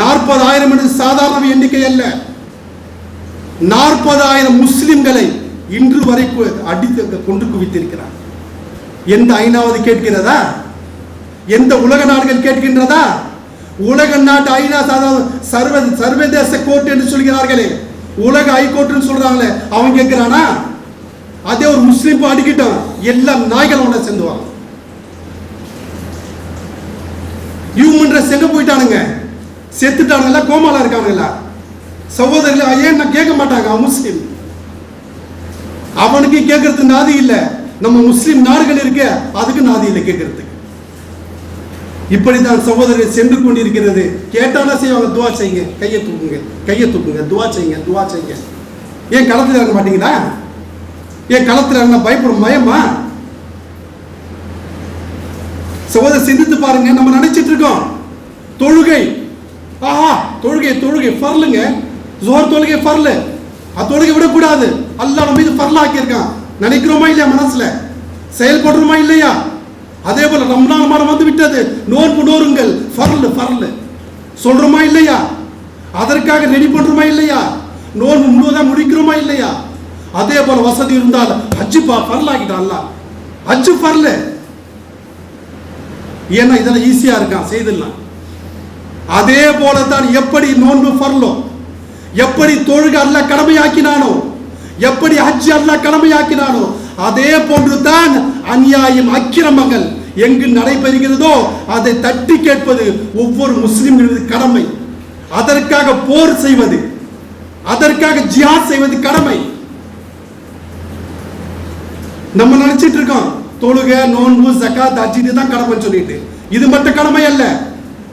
நாற்பதாயிரம் என்று சாதாரண எண்ணிக்கை அல்ல. நாற்பதாயிரம் முஸ்லிம்களை இன்று வரைக்கும் அடித்து கொண்டு குவித்திருக்கிறார் எந்த ஐநாவது கேட்கிறதா? எந்த உலக நாடுகள் கேட்கின்றதா? உலக நாட்டு ஐநா சாதாரண சர்வ சர்வதேச கோர்ட் என்று சொல்கிறார்களே. உலக ஹைகோர்ட்னு சொல்றாங்களே அவன் கேட்கிறானா? அதே ஒரு முஸ்லீம் அடிக்கிட்டோம் எல்லாம் நாய்கள் ஒண்ணா சேர்ந்துவாங்க ஹியூமன் ரைட்ஸ் எங்க போயிட்டானுங்க. செத்துட்டானுங்களா கோமால இருக்கானுங்களா? சகோதரர்கள் ஏன் நான் கேட்க மாட்டாங்க அவன் முஸ்லீம். அவனுக்கு கேட்கறதுக்கு நாதி இல்ல. நம்ம முஸ்லீம் நாடுகள் இருக்க அதுக்கு நாதி இல்லை கேட்கறதுக்கு. இப்படித்தான் சகோதரர்கள் சென்று கொண்டிருக்கிறது. கேட்டானா செய்வாங்க துவா செய்யுங்க. கையை தூக்குங்க கையை தூக்குங்க. துவா செய்யுங்க துவா செய்யுங்க. ஏன் களத்தில் இறங்க மாட்டீங்களா? ஏன் களத்தில் இறங்க பயப்படும் பயமா சகோதரர் சிந்தித்து பாருங்க. நம்ம நினைச்சிட்டு இருக்கோம். தொழுகை. ஆஹா தொழுகை தொழுகை ஃபர்லுங்க. ஜோர் தொழுகை ஃபர்லு. அது தொழுகை விடக்கூடாது. அல்லாஹ் நம்ம இது ஃபர்ல ஆக்கியிருக்கான். நினைக்கிறோமா இல்லையா மனசுல? செயல்படுறோமா இல்லையா? அதே போல ரம்லான் மாதம் வந்து விட்டது. நோன்பு நோருங்கள் ஃபர்லு ஃபர்லு. சொல்றோமா இல்லையா? அதற்காக ரெடி பண்றோமா இல்லையா? நோன்பு முழுவதா முடிக்கிறோமா இல்லையா? அதே போல வசதி இருந்தால் ஹஜ்ஜு பா ஆக்கிட்டான் அல்லாஹ். ஹஜ்ஜு பரல ஏன்னா இதெல்லாம் ஈஸியா இருக்கான் செய்திடலாம். அதே போல தான் எப்படி நோன்பு ஃபர்லோ எப்படி தொழுக அல்ல கடமையாக்கினானோ? எப்படி ஹஜ் அல்ல கடமையாக்கினானோ? அதே போன்று தான் அநியாயம் அக்கிரமங்கள் எங்கு நடைபெறுகிறதோ அதை தட்டி கேட்பது ஒவ்வொரு முஸ்லிம்களது கடமை. அதற்காக போர் செய்வது அதற்காக ஜியாத் செய்வது கடமை. நம்ம நினைச்சிட்டு இருக்கோம் தொழுக நோன்பு ஜக்காத் ஹஜ்ஜிட்டு தான் கடமை சொல்லிட்டு. இது மட்டும் கடமை அல்ல.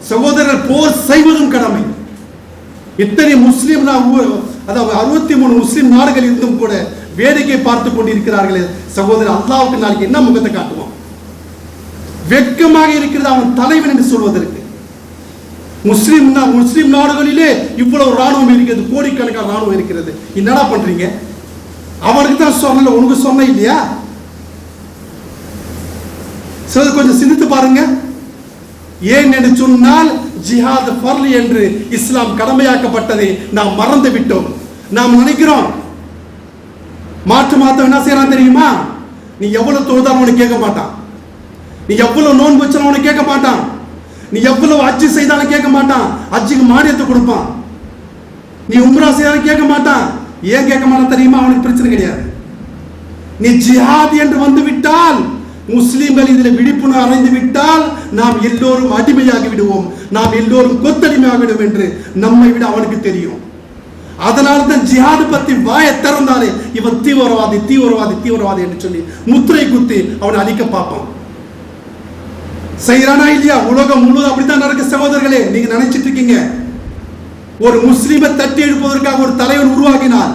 சகோதரர் போர் செய்வதும் கடமை. இத்தனை முஸ்லீம் அதாவது அறுபத்தி மூணு முஸ்லிம் நாடுகள் இருந்தும் கூட வேடிக்கை பார்த்து கொண்டிருக்கிறார்களே சகோதரர் அல்லாவுக்கு நாளைக்கு என்ன முகத்தை காட்டுவோம் வெட்கமாக இருக்கிறது அவன் தலைவன் என்று சொல்வதற்கு. முஸ்லீம் முஸ்லீம் நாடுகளிலே இவ்வளவு ராணுவம் இருக்கிறது கோடிக்கணக்கான ராணுவம் இருக்கிறது. என்னடா பண்றீங்க? அவனுக்கு தான் சொன்னல உனக்கு சொன்ன இல்லையா? சிலது கொஞ்சம் சிந்தித்து பாருங்க. ஏன் என்று சொன்னால் ஜிஹாத் ஃபர்ல் என்று இஸ்லாம் கடமையாக்கப்பட்டதை நாம் மறந்து விட்டோம் நாம் நினைக்கிறோம். மாற்று மாற்ற என்ன செய்யறான் தெரியுமா? நீ எவ்வளவு தொழுதான் உனக்கு கேட்க மாட்டான். நீ எவ்வளவு நோன்பு வச்சாலும் உனக்கு கேட்க மாட்டான். நீ எவ்வளவு அஜ்ஜி செய்தாலும் கேட்க மாட்டான். அஜ்ஜுக்கு மானியத்தை கொடுப்பான். நீ உம்ரா செய்தாலும் கேட்க மாட்டான். ஏன் கேட்க மாட்டான் தெரியுமா? அவனுக்கு பிரச்சனை கிடையாது. நீ ஜிஹாத் என்று வந்து விட்டால் முஸ்லீம்கள் இதில் விழிப்புணர்வு அடைந்து விட்டால் நாம் எல்லோரும் அடிமையாகி விடுவோம் நாம் எல்லோரும் கொத்தடிமையாகி விடுவோம் என்று நம்மை விட அவனுக்கு தெரியும். அதனால தான் ஜிஹாது பத்தி வாயை திறந்தாலே இவன் தீவிரவாதி தீவிரவாதி தீவிரவாதி என்று சொல்லி முத்திரை குத்தி அவனை அழிக்க பார்ப்பான். செய்யறானா இல்லையா? உலகம் முழுவதும் அப்படித்தான் நடக்க சகோதரர்களே. நீங்க நினைச்சிட்டு இருக்கீங்க. ஒரு முஸ்லீமை தட்டி எழுப்பதற்காக ஒரு தலைவர் உருவாக்கினார்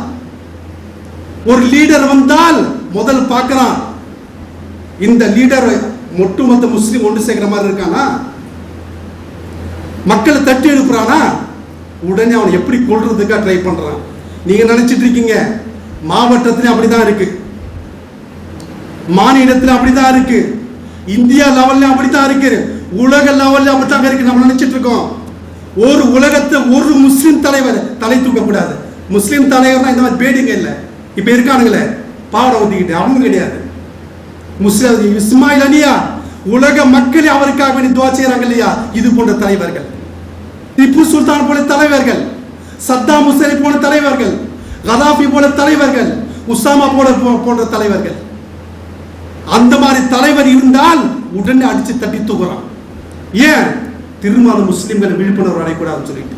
ஒரு லீடர் வந்தால் முதல் பார்க்கிறான். இந்த லீடர் ஒட்டுமொத்த முஸ்லீம் ஒன்று சேர்க்கிற மாதிரி இருக்கானா? மக்களை தட்டி எழுப்புறானா? உடனே அவன் எப்படி கொள்றதுக்காக ட்ரை பண்றான். நீங்க நினைச்சிட்டு இருக்கீங்க மாவட்டத்திலே அப்படிதான் இருக்கு. மாநிலத்தில் அப்படிதான் இருக்கு. இந்தியா லெவல்ல அப்படித்தான் இருக்கு. உலக லெவல்ல அப்படித்தான் இருக்கு. நம்ம நினைச்சிட்டு இருக்கோம். ஒரு உலகத்தை ஒரு முஸ்லீம் தலைவர் தலை தூக்க கூடாது முஸ்லிம் தலைவர்னா இந்த மாதிரி பேடிங்க இல்லை. இப்ப இருக்கானுங்களே பாவடை ஊத்திக்கிட்டு அவங்க கிடையாது. முஸ்லிம் இஸ்மாயில் அலியா உலக மக்களை அவருக்காக வேண்டி துவா செய்கிறாங்க இல்லையா? இது போன்ற தலைவர்கள். திப்பு சுல்தான் போல தலைவர்கள். சத்தாம் ஹுசைனை போல தலைவர்கள். கதாபி போல தலைவர்கள். உசாமா போல போ- போன்ற தலைவர்கள். அந்த மாதிரி தலைவர் இருந்தால் உடனே அடிச்சு தட்டி தூக்குறான். ஏன்? திருமண முஸ்லிம்கள் விழிப்புணர்வு அடையக்கூடாதுன்னு சொல்லிட்டு.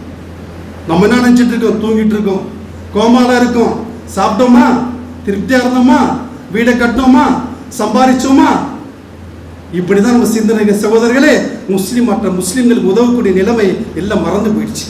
நம்ம என்ன நினைச்சிட்டு இருக்கோம்? தூங்கிட்டு இருக்கோம். கோமால இருக்கோம். சாப்பிட்டோமா? திருப்தியா இருந்தோமா? வீடை கட்டினோமா? சம்பாதிச்சோமா? இப்படிதான் நம்ம சிந்தனைங்க சகோதரர்களே முஸ்லீம் மற்ற முஸ்லீம்களுக்கு உதவக்கூடிய நிலைமை எல்லாம் மறந்து போயிடுச்சு.